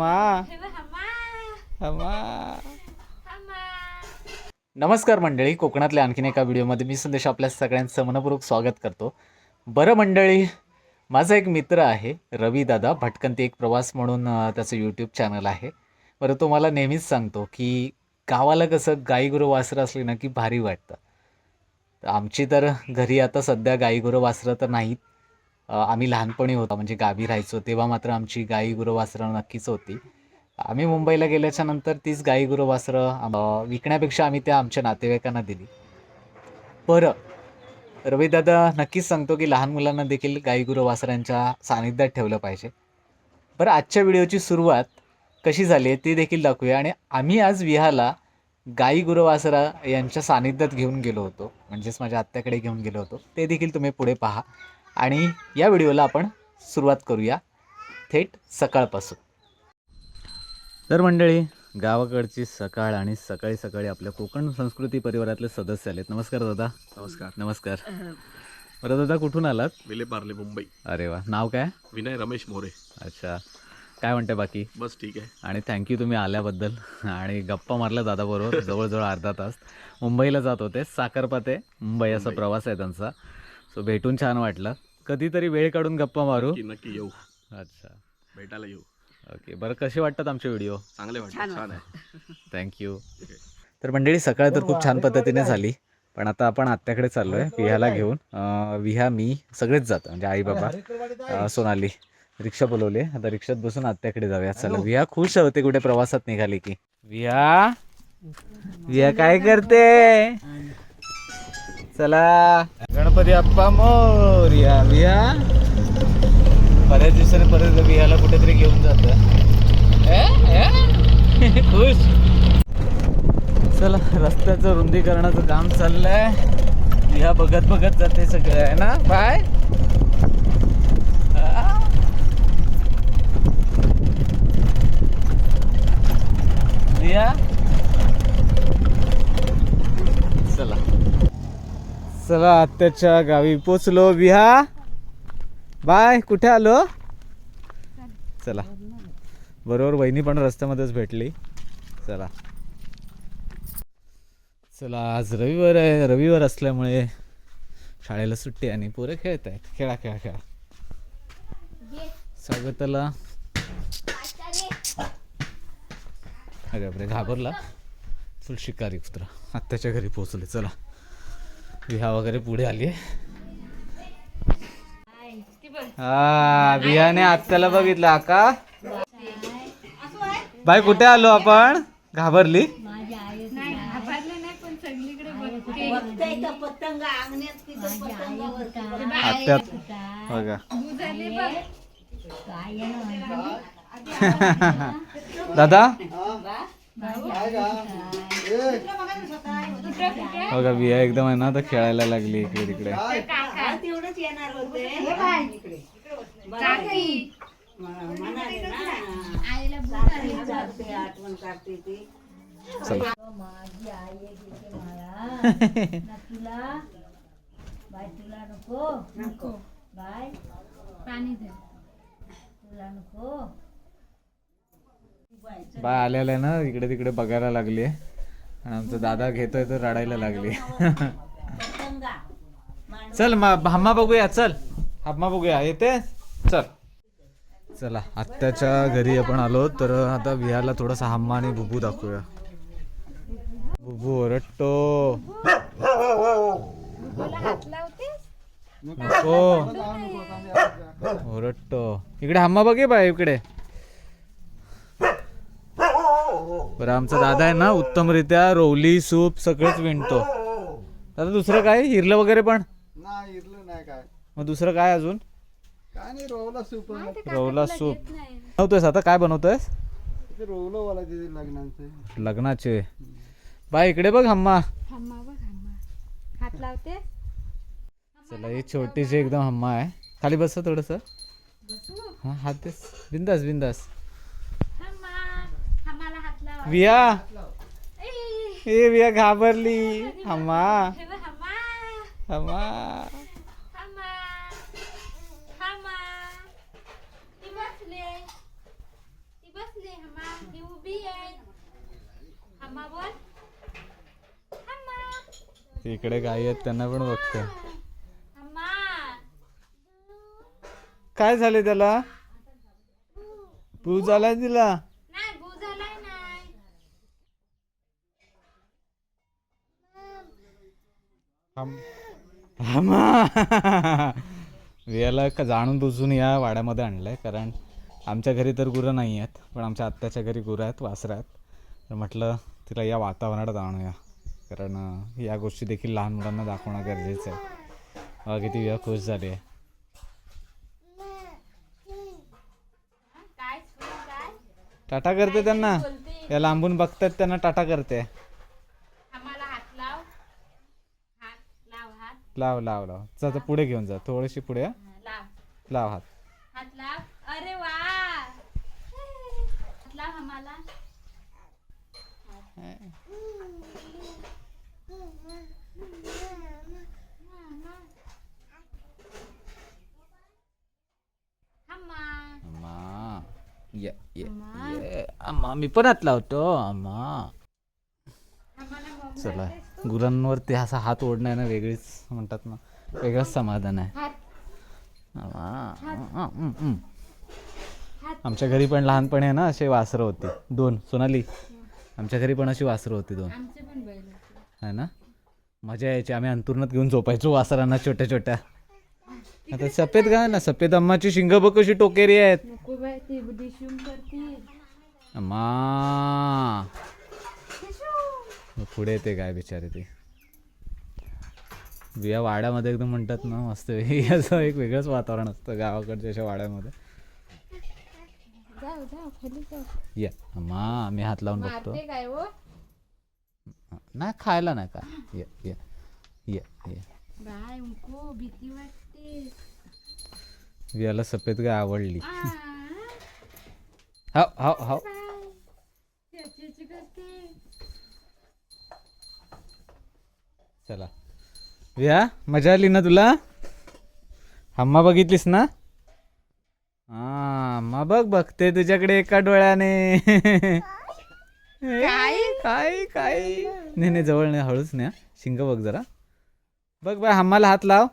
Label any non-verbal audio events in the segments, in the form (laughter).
हमा. हमा. नमस्कार मंडळी कोकणातल्या आणखीन एका व्हिडिओमध्ये मी संदेश आपल्या सगळ्यांचं मनपूर्वक स्वागत करतो. बरं मंडळी माझा एक मित्र आहे रवी दादा भटकंती एक प्रवास म्हणून त्याचं यूट्यूब चॅनल आहे. बरं तो मला नेहमीच सांगतो की गावाला कसं गाई गुरं वासरं असली ना की भारी वाटतं. आमची तर घरी आता सध्या गाई गुरं वासरं तर नाहीत आम्ही लहानपणी होता म्हणजे गावी राहायचो तेव्हा मात्र आमची गाई गुरं वासरं नक्कीच होती. आम्ही मुंबईला गेल्याच्यानंतर तीच गाई गुरं वासरं विकण्यापेक्षा आम्ही त्या आमच्या नातेवाईकांना दिली. बरं रवीदादा नक्कीच सांगतो की लहान मुलांना देखील गाई गुरं वासरांच्या सानिध्यात ठेवलं पाहिजे. बरं आजच्या व्हिडिओची सुरुवात कशी झाली आहे ती देखील दाखवूया आणि आम्ही आज विहाला गाई गुरुवासरा यांच्या सानिध्यात घेऊन गेलो होतो म्हणजेच माझ्या आत्याकडे घेऊन गेलो होतो. ते देखील तुम्ही पुढे पहा. आणि या व्हिडिओला आपण सुरुवात करूया थेट सकाळपासून. तर मंडळी गावाकडची सकाळ आणि सकाळी सकाळी आपल्या कोकण संस्कृती परिवारातले सदस्य आलेत. नमस्कार दादा. नमस्कार. नमस्कार. बरं दादा कुठून आलात? विले पार्ले मुंबई. अरे वा. नाव काय? विनय रमेश मोरे. अच्छा. काय म्हणते बाकी? बस ठीक आहे. आणि थँक्यू तुम्ही आल्याबद्दल. आणि गप्पा मारल्या दादाबरोबर (laughs) जवळजवळ अर्धा तास. मुंबईला जात होते. साखरपाते मुंबई असा. प्रवास आहे त्यांचा. सो भेटून छान वाटलं. कधीतरी वेळ काढून गप्पा मारू. नक्की येऊ. अच्छा. भेटायला येऊ. ओके बरं कसे वाटतात आमचे व्हिडिओ? चांगले वाटत छान आहे. थँक्यू. तर मंडळी सकाळ तर खूप छान पद्धतीने झाली. पण आता आपण आत्याकडे चाललोय विह्याला घेऊन. अं, विहा मी सगळेच जातो म्हणजे आई बाबा अं, सोनाली रिक्षा बोलवली. आता रिक्षात बसून आत्याकडे जाऊया. चला विहा खुश होते कुठे प्रवासात निघाली की. विहा विहा काय करते? चला. गणपती अप्पा मोर्या बिया. बऱ्याच दिवसाने परत बियाला कुठेतरी घेऊन जात. (laughs) खुश. चला रस्त्याचं रुंदीकरणाचं काम चाललंय. बिया बघत बघत जाते सगळं आहे ना? बाय. रिया चला. चला आत्याच्या गावी पोचलो विहा बाय कुठे आलो? चला. बरोबर वहिनी पण रस्त्यामध्येच भेटली. चला. चला आज रविवार आहे. रविवार असल्यामुळे शाळेला सुट्टी आणि पोरं खेळत आहेत. खेळा खेळा खेळा. स्वागताला. अरे बापरे घाबरला. फुल शिकारी कुत्रा. आत्याच्या घरी पोहोचले. चला. विहा वगैरे पुढे आली हा विहाने आत्याला बघितलं आका. बाय कुठे आलो आपण? घाबरली. बघा. (laughs) दादा? बघा बिया एकदम आहे ना तर खेळायला लागली इकडे तिकडे. चला. (laughs) बाय तुला नको. नको. बाय पाणी दे. तुला नको. बाय आलेल्या ना इकडे तिकडे बघायला लागली आणि आमचा दादा घेतोय तर रडायला लागली (laughs) चल हम्मा बघूया चल. हम्मा बघूया येते? चल. चला आत्याच्या घरी आपण आलो तर आता विहारला थोडासा हम्मा आणि बुबू दाखवूया. बुबू ओरडतो. नको. ओरडतो. इकडे हम्मा बघे बाय इकडे. बरं आमचा दादा आहे ना उत्तमरित्या रोवली सूप सगळंच विणतो. दादा दुसरं काय? हिरलं वगैरे पण? नाही इरलं नाही काय. मग दुसरं काय अजून? काय नाही रोवला सूप रवला सूप. बनवतोयस आता? काय बनवतोयस? ते रोवलं वाला तिथे लग्नाचे. लग्नाचे. बाय इकडे बघ हम्मा. हम्मा बघ हम्मा. हात लावते. चला ही छोटीशी एकदम हम्मा आहे. खाली बस थोडस. हा हात देस बिंदास बिंदास. ती उभी आहे. हम्मा बोल. हम्मा इकडे गाई आहेत त्यांना पण बघते. हम्मा काय झाले त्याला? पू झाला तिला? याला का जाणून बुजून या वाड्यामध्ये आणलंय कारण आमच्या घरी तर गुरं नाही आहेत पण आमच्या आत्याच्या घरी गुरं आहेत वासरं आहेत. तर म्हटलं तिला या वातावरणात आणूया. कारण या गोष्टी देखील लहान मुलांना दाखवणं गरजेचं आहे. बघा किती विया खुश झाली आहे. काय स्कूल काय? टाटा करते त्यांना. या लांबून बघतात त्यांना टाटा करते आम्हाला हात लाव हात लाव लाव लाव. जा जा, पुढे घेऊन जा. थोडीशी पुढे हा. लाव. लाव हात. हात लाव. अरे वा. हात लाव आम्हाला. हम्मा अम्मा. ये ये ये. अम्मा मी पण हात लावतो. अम्मा. आम्हाला मम्मी चला गुरांवरती असा हात ओढणं ना वेगळीच म्हणतात ना वेगळंच समाधान आहे. आमच्या घरी पण लहानपणी आहे ना असे वासरं होते दोन. सोनाली आमच्या घरी पण अशी वासरं होती दोन. आहे ना? मजा यायची. आम्ही अंतुरणात घेऊन झोपायचो वासरांना छोट्या छोट्या. आता सफेद काय ना सफेद अम्माची शिंग बघ कशी टोकेरी आहेत. ते अम्मा. मग पुढे येते काय बिचारे ते. बिया वाड्यामध्ये एकदम म्हणतात ना मस्त (laughs) असं एक वेगळंच वातावरण असतं गावाकडच्या अशा वाड्यामध्ये. या. मी हात लावून बघतो. नाही खायला नाही का? ये ये ये ये. बाय उनको भीती वाटते. बियाला सफेद गाय आवडली. हाव हाव हाव बाय. त्याची याची करते चला. विया मजा आली ना तुला? हम्मा बघितलीस ना? हा अम्मा बघ बघते तुझ्याकडे एका डोळ्याने. काय? काय काय? नाही नाही जवळ नाही हळूच नाही. शिंग बघ जरा. बघ बाय हम्माला हात लाव.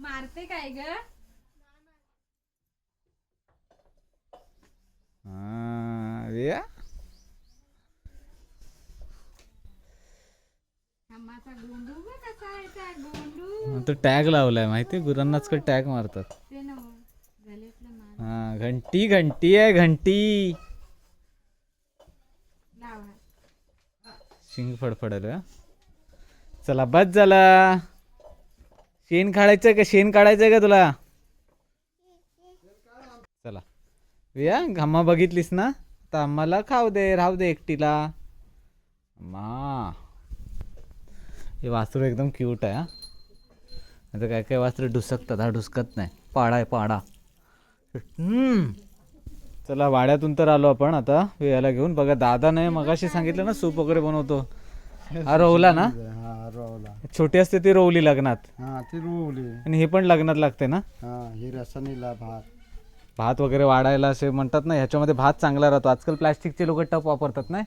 मारते काय ग हा, विया आम्हाचा गोंडू बघ कसा आहे त्या गोंडू तो टॅग लावलाय माहिती गुरांनाच का टॅग मारतात. ते ना गलेतलं मार. हा घंटी घंटी आहे घंटी. लाव. शिंग फडफडायला चला बस झाला. शेण काढायचं का? शेण काढायचंय का तुला? चला. विया घम्मा बघितलीस ना? आता आम्हाला खाऊ दे राहू दे एकटीला. अम्मा हे वासरू एकदम क्यूट आहे हा. आता काय काय वासरू डुसकतात हा डुसकत नाही. पाडा आहे पाडा. चला वाड्यातून तर आलो आपण आता याला घेऊन. बघा दादा नाही मगाशी सांगितलं ना सूप वगैरे बनवतो. हा रोवला ना? हा रोवला. छोटी असते ती रोवली लग्नात. हा ती रोवली. आणि हे पण लग्नात लागते ना? हा ही रसानीला भात. भात वगैरे वाढायला असे म्हणतात ना ह्याच्यामध्ये भात चांगला राहतो. आजकाल प्लॅस्टिकचे लोक टप वापरतात नाही?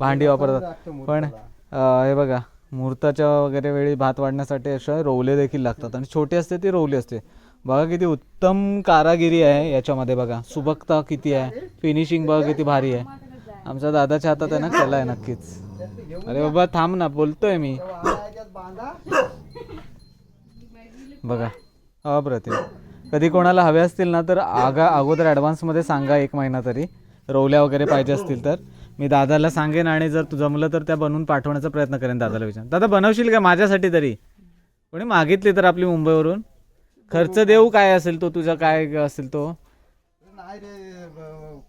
भांडी वापरतात. पण हे बघा. मुहूर्ताच्या वगैरे वेळी भात वाढण्यासाठी अशा रोवले देखील लागतात. आणि छोटी असते ती रोवली असते. बघा किती उत्तम कारागिरी आहे याच्यामध्ये बघा. सुबकता किती आहे. फिनिशिंग बघा किती भारी आहे. आमच्या दादाच्या हातात आहे ना कला आहे नक्कीच. अरे बाबा थांब ना बोलतोय मी. बघा. अप्रतिम. कधी कोणाला हवे असतील ना तर आगा अगोदर ॲडव्हान्समध्ये सांगा एक महिना तरी. रोवल्या वगैरे पाहिजे असतील तर. मी दादाला सांगेन आणि जर तू जमलं तर त्या बनवून पाठवण्याचा प्रयत्न करेन दादाला विचार. दादा बनवशील का माझ्यासाठी तरी? कोणी मागितली तर आपली मुंबईवरून? खर्च देऊ काय असेल तो? तुझा काय असेल तो? नाही रे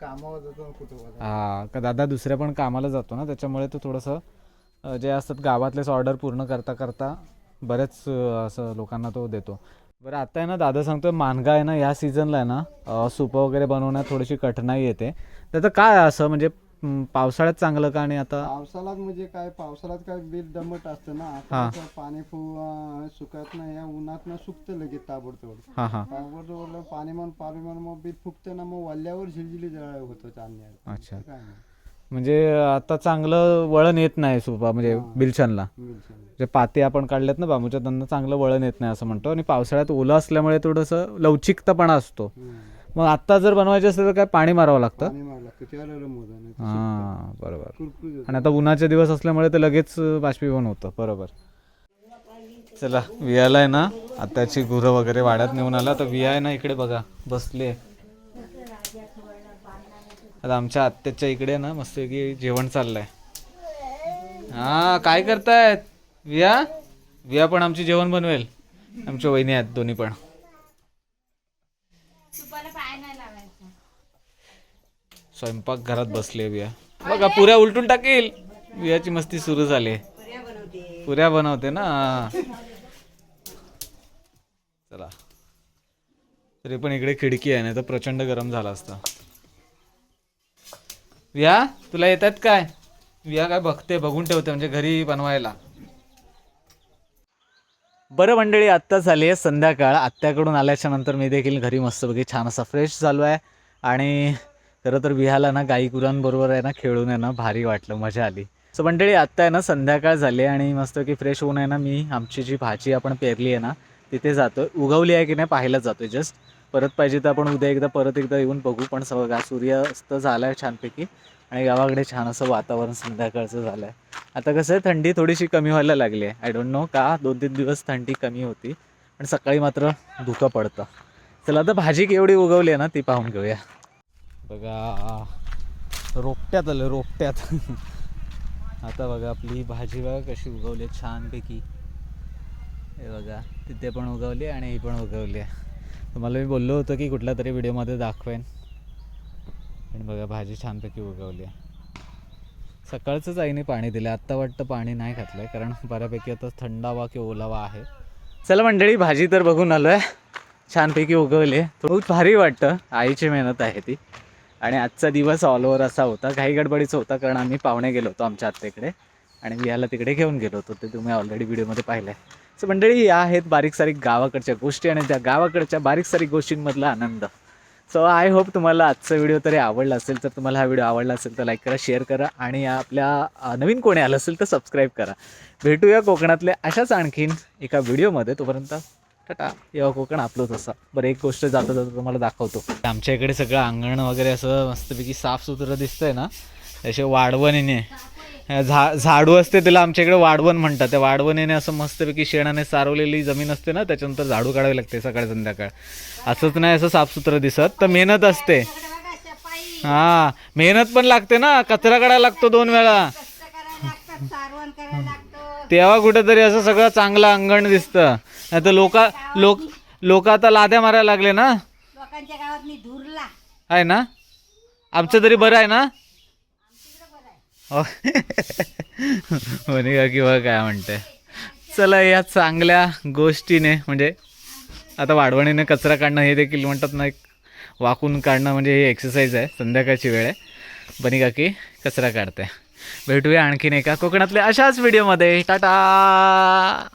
कामावर जातो कुठं हा का दादा दुसऱ्या पण कामाला जातो ना त्याच्यामुळे तो थोडंसं जे असतात गावातलेच ऑर्डर पूर्ण करता करता बरेच असं लोकांना तो देतो. बरं आता आहे ना दादा सांगतोय मानगा आहे ना या सीझनला आहे ना सूप वगैरे बनवण्यात थोडीशी कठीणाई येते. त्याचं काय असं म्हणजे म, पावसाळ्यात चांगलं का आणि आता? पावसाळ्यात म्हणजे काय पावसाळ्यात काय बिल दमट असतं ना हा. कसं पाणी फु अं, सुकत नाही या उन्हात ना सुकतं लगेच ताबडतोब. हां हां. ताबडतोब पाणी म्हणून पाणी म्हणून मग बीट फुगतं ना मग वल्ल्यावर झिलझिली जळ होतं चांदण्या अच्छा. काय नाही. म्हणजे आता चांगलं वळण येत नाही सुपा म्हणजे बिलकुल. जे पाते आपण काढलेत ना बांबूच्या त्यांना चांगलं वळण येत नाही असं म्हणतो. आणि पावसाळ्यात ओलं असल्यामुळे थोडंसं लवचिकतापणा असतो. हम्म. मग आत्ता जर बनवायचे असेल तर काय पाणी मारावं लागतं? पाणी नाही हां बरोबर. कुरकुरीत होतं. आणि आता उन्हाचे दिवस असल्यामुळे ते लगेच बाष्पीभवन होतं. बरोबर. चला वियाला आहे ना आत्याची गुरं वगैरे वाड्यात नेऊन आला. तर विया आहे ना इकडे बघा बसले आता आमच्या आत्याच्या इकडे ना मस्त की जेवण चाललंय. हा काय करतायत? विया? विया पण आमची जेवण बनवेल. आमच्या वहिनी आहेत दोन्ही पण. स्वयंपाक घरात बसले विया बघा पुऱ्या उलटून टाकेल. वियाची मस्ती सुरू झाली. पुऱ्या बनवते ना. चला. तरी पण इकडे खिडकी आहे ना तर प्रचंड गरम झाला असता. विया तुला येतात काय? विया काय बघते बघून ठेवते म्हणजे घरी बनवायला. बरं मंडळी आत्ता झाली आहे संध्याकाळ. आत्याकडून आल्याच्यानंतर मी देखील घरी मस्तपैकी छान असा फ्रेश झालो आहे. आणि खरं तर विहाला ना गाई गुरांबरोबर आहे ना खेळून आहे ना भारी वाटलं मजा आली. सो मंडळी आत्ता आहे ना संध्याकाळ झाली आहे आणि मस्तपैकी फ्रेश होऊन आहे ना मी आमची जी भाजी आपण पेरली आहे ना तिथे जातो उगवली आहे की नाही पाहायला जातो जस्ट परत पाहिजे तर आपण उद्या एकदा परत एकदा येऊन बघू पण सगळं सूर्यास्त झाला आहे छानपैकी आणि गावाकडे छान असं वातावरण संध्याकाळचं झालं आहे आता कसं आहे थंडी थोडीशी कमी व्हायला लागली आहे. आय डोंट नो का दोन तीन दिवस थंडी कमी होती पण सकाळी मात्र धुकं पडतं. चला आता भाजी केवढी उगवली आहे ना ती पाहून घेऊया. बघा रोपट्यात आलं रोपट्यात. आता बघा आपली भाजी बघा कशी उगवली आहे छानपैकी. हे बघा तिथे पण उगवली आणि ही पण उगवली आहे. तुम्हाला मी बोललो होतो की कुठल्या तरी व्हिडिओमध्ये दाखवेन. पण बघा भाजी छानपैकी उगवली आहे. सकाळचंच आईने पाणी दिलं. आत्ता वाटतं पाणी नाही घातलं आहे कारण बऱ्यापैकी आता थंडावा किंवा ओलावा आहे. चला मंडळी भाजी तर बघून आलो आहे छानपैकी उगवली आहे. भारी वाटतं. आईची मेहनत आहे ती. आणि आजचा दिवस ऑल ओव्हर असा होता. काही गडबडीचा होता कारण आम्ही पाहुणे गेलो होतो आमच्या आत्तेकडे. आणि मी याला तिकडे घेऊन गेलो होतो. ते तुम्ही ऑलरेडी व्हिडिओमध्ये पाहिलं आहे सो मंडळी या आहेत बारीक सारीक गावाकडच्या गोष्टी आणि त्या गावाकडच्या बारीक सारीक गोष्टींमधला आनंद. सो आय होप तुम्हाला आजचा व्हिडिओ तरी आवडला असेल. तर तुम्हाला हा व्हिडिओ आवडला असेल तर लाईक करा शेअर करा आणि आपल्या नवीन कोणी आलं असेल तर सबस्क्राईब करा. भेटूया कोकणातल्या अशाच आणखीन एका व्हिडिओमध्ये. तोपर्यंत टाटा जेव्हा कोकण आपलंच असा. बरं एक गोष्ट जाता जाता तुम्हाला दाखवतो. आमच्या इकडे सगळं अंगण वगैरे असं मस्तपैकी साफसुथरं दिसतंय ना? असे वाढवणीने. झा झाडू असते त्याला आमच्या इकडे वाढवण म्हणतात. त्या वाढवणीने असं मस्तपैकी शेणाने सारवलेली जमीन असते ना त्याच्यानंतर झाडू काढावी लागते सकाळ संध्याकाळ. असंच नाही असं साफसुथरं दिसत. तर मेहनत असते. हा मेहनत पण लागते ना? कचरा काढायला लागतो दोन वेळा. तेव्हा कुठेतरी असं सगळं चांगलं अंगण दिसतं. नाही तर लोक लोक लोक आता लाद्या मारायला लागले ना? लोकांच्या गावात मी धुरला. आहे ना? आमचं तरी बरं आहे ना? हो. म्हणे का किंवा काय म्हणते. चला या चांगल्या गोष्टीने म्हणजे आता वाढवणीने कचरा काढणं हे देखील म्हणतात ना एक वाकून काढणं म्हणजे हे एक्सरसाइज आहे संध्याकाळची वेळ आहे. बनी काकी कचरा काढते. भेटूया आणखीन एका कोकणातल्या अशाच व्हिडिओमध्ये टाटा!